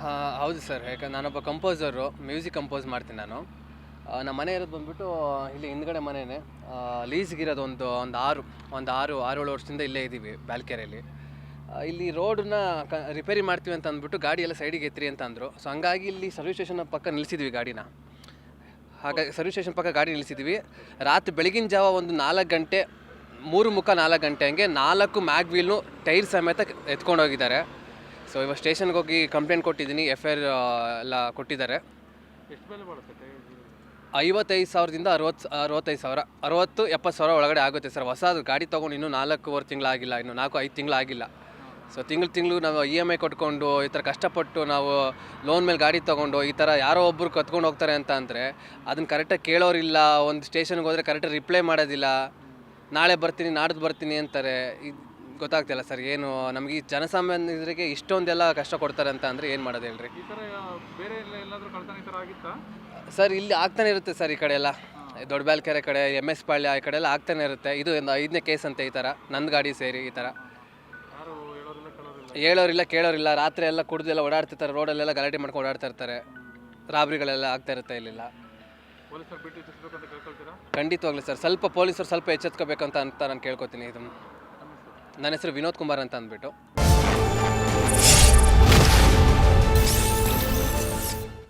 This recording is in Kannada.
ಹಾಂ, ಹೌದು ಸರ್. ಯಾಕಂದ್ರೆ ನಾನೊಬ್ಬ ಕಂಪೋಸರು ಮ್ಯೂಸಿಕ್ ಕಂಪೋಸ್ ಮಾಡ್ತೀನಿ ನಾನು. ನಮ್ಮ ಮನೆ ಇರೋದು ಬಂದ್ಬಿಟ್ಟು, ಇಲ್ಲಿ ಹಿಂದ್ಗಡೆ ಮನೆಯೇ ಲೀಸ್ಗಿರೋದು ಒಂದು ಒಂದು ಆರು ಒಂದು ಆರು ಆರು ಏಳು ವರ್ಷದಿಂದ ಇಲ್ಲೇ ಇದ್ದೀವಿ ಬ್ಯಾಲ್ಕೆರೆಯಲ್ಲಿ ಇಲ್ಲಿ ರೋಡನ್ನ ಕ ರಿಪೇರಿ ಮಾಡ್ತೀವಿ ಅಂತ ಅಂದ್ಬಿಟ್ಟು ಗಾಡಿ ಎಲ್ಲ ಸೈಡಿಗೆ ಎತ್ತಿರಿ ಅಂತ ಅಂದರು. ಸೊ ಹಂಗಾಗಿ ಇಲ್ಲಿ ಸರ್ವಿಸ್ ಸ್ಟೇಷನ್ ಪಕ್ಕ ನಿಲ್ಲಿಸಿದ್ವಿ ಗಾಡಿನ. ಹಾಗಾಗಿ ಸರ್ವಿಸ್ ಸ್ಟೇಷನ್ ಪಕ್ಕ ಗಾಡಿ ನಿಲ್ಲಿಸಿದ್ವಿ ರಾತ್ರಿ ಬೆಳಗಿನ ಜಾವ ಒಂದು ನಾಲ್ಕು ಗಂಟೆ, ಮೂರು ಮುಖ ನಾಲ್ಕು ಗಂಟೆ ಹಂಗೆ ನಾಲ್ಕು ಮ್ಯಾಗ್ ವೀಲ್ನು ಟೈರ್ ಸಮೇತ ಎತ್ಕೊಂಡು ಹೋಗಿದ್ದಾರೆ ಸೊ ಇವಾಗ ಸ್ಟೇಷನ್ಗೆ ಹೋಗಿ ಕಂಪ್ಲೇಂಟ್ ಕೊಟ್ಟಿದ್ದೀನಿ ಎಫ್ ಐ ಆರ್ ಎಲ್ಲ ಕೊಟ್ಟಿದ್ದಾರೆ. ಎಷ್ಟು ಬೆಲೆ ಐವತ್ತೈದು ಸಾವಿರದಿಂದ ಅರವತ್ತು ಅರವತ್ತೈದು ಸಾವಿರ ಅರವತ್ತು ಎಪ್ಪತ್ತು ಸಾವಿರ ಒಳಗಡೆ ಆಗುತ್ತೆ ಸರ್. ಹೊಸದು ಗಾಡಿ ತೊಗೊಂಡು ಇನ್ನೂ ನಾಲ್ಕೂವರೆ ತಿಂಗಳಾಗಿಲ್ಲ ಇನ್ನು ನಾಲ್ಕು ಐದು ತಿಂಗಳಾಗಿಲ್ಲ. ಸೊ ತಿಂಗಳು ತಿಂಗಳು ನಾವು ಇ ಎಂ ಐ ಕೊಟ್ಕೊಂಡು ಈ ಥರ ಕಷ್ಟಪಟ್ಟು ನಾವು ಲೋನ್ ಮೇಲೆ ಗಾಡಿ ತೊಗೊಂಡು ಈ ಥರ ಯಾರೋ ಒಬ್ಬರು ಕತ್ಕೊಂಡು ಹೋಗ್ತಾರೆ ಅಂತ ಅಂದರೆ ಅದನ್ನು ಕರೆಕ್ಟಾಗಿ ಕೇಳೋರಿಲ್ಲ. ಒಂದು ಸ್ಟೇಷನ್ಗೆ ಹೋದರೆ ಕರೆಕ್ಟಾಗಿ ರಿಪ್ಲೈ ಮಾಡೋದಿಲ್ಲ. ನಾಳೆ ಬರ್ತೀನಿ ನಾಡ್ದು ಬರ್ತೀನಿ ಅಂತಾರೆ. ಇದು ಗೊತ್ತಾಗ್ತಿಲ್ಲ ಸರ್ ಏನು ನಮಗೆ ಈ ಜನಸಾಮಾನ್ಯರಿಗೆ ಇಷ್ಟೊಂದೆಲ್ಲ ಕಷ್ಟ ಕೊಡ್ತಾರೆ ಅಂತ ಅಂದರೆ ಏನು ಮಾಡೋದು ಹೇಳ್ರಿ? ಈ ಥರ ಬೇರೆ ಎಲ್ಲ ಎಲ್ಲಾದರೂ ಕಳ್ತನ ಈ ಥರ ಆಗಿತ್ತಾ? ಸರ್ ಇಲ್ಲಿ ಆಗ್ತಾನೆ ಇರುತ್ತೆ ಸರ್ ಈ ಕಡೆ ಎಲ್ಲ. ದೊಡ್ಡಬ್ಯಾಲ್ಕೆರೆ ಕಡೆ ಎಂ ಎಸ್ ಪಾಳ್ಯ ಈ ಕಡೆ ಎಲ್ಲ ಆಗ್ತಾನೆ ಇರುತ್ತೆ. ಇದು ಒಂದು ಐದನೇ ಕೇಸ್ ಅಂತೆ ಈ ಥರ ನಂದು ಗಾಡಿ ಸೇರಿ ಈ ಥರ ಯಾರು ಹೇಳೋರಿಲ್ಲ ಕೇಳೋರಿಲ್ಲ? ಹೇಳೋರಿಲ್ಲ ಕೇಳೋರಿಲ್ಲ. ರಾತ್ರಿ ಎಲ್ಲ ಕುಡ್ದೆಲ್ಲ ಓಡಾಡ್ತಿರ್ತಾರೆ ರೋಡಲ್ಲೆಲ್ಲ ಗಲಾಟೆ ಮಾಡ್ಕೊಂಡು ಓಡಾಡ್ತಾ ಇರ್ತಾರೆ. ರಾಬ್ರಿಗಳೆಲ್ಲ ಆಗ್ತಾ ಇರುತ್ತೆ ಇಲ್ಲೆಲ್ಲ. ಪೊಲೀಸರು ಬಿಟ್ಟು ಇಚ್ಚಿಸ್ಬೇಕು ಅಂತ ಕೇಳ್ಕೊಳ್ತೀರಾ? ಖಂಡಿತವಾಗ್ಲಿ ಸರ್. ಸ್ವಲ್ಪ ಪೊಲೀಸರು ಸ್ವಲ್ಪ ಎಚ್ಚೆತ್ಕೋಬೇಕಂತ ಅಂತ ನಾನು ಕೇಳ್ಕೊತೀನಿ ಇದು ನಮ್ಮ ಹೆಸರು ನನ್ನ ಹೆಸರು ವಿನೋದ್ ಕುಮಾರ್ ಅಂತ ಅಂದ್ಬಿಟ್ಟು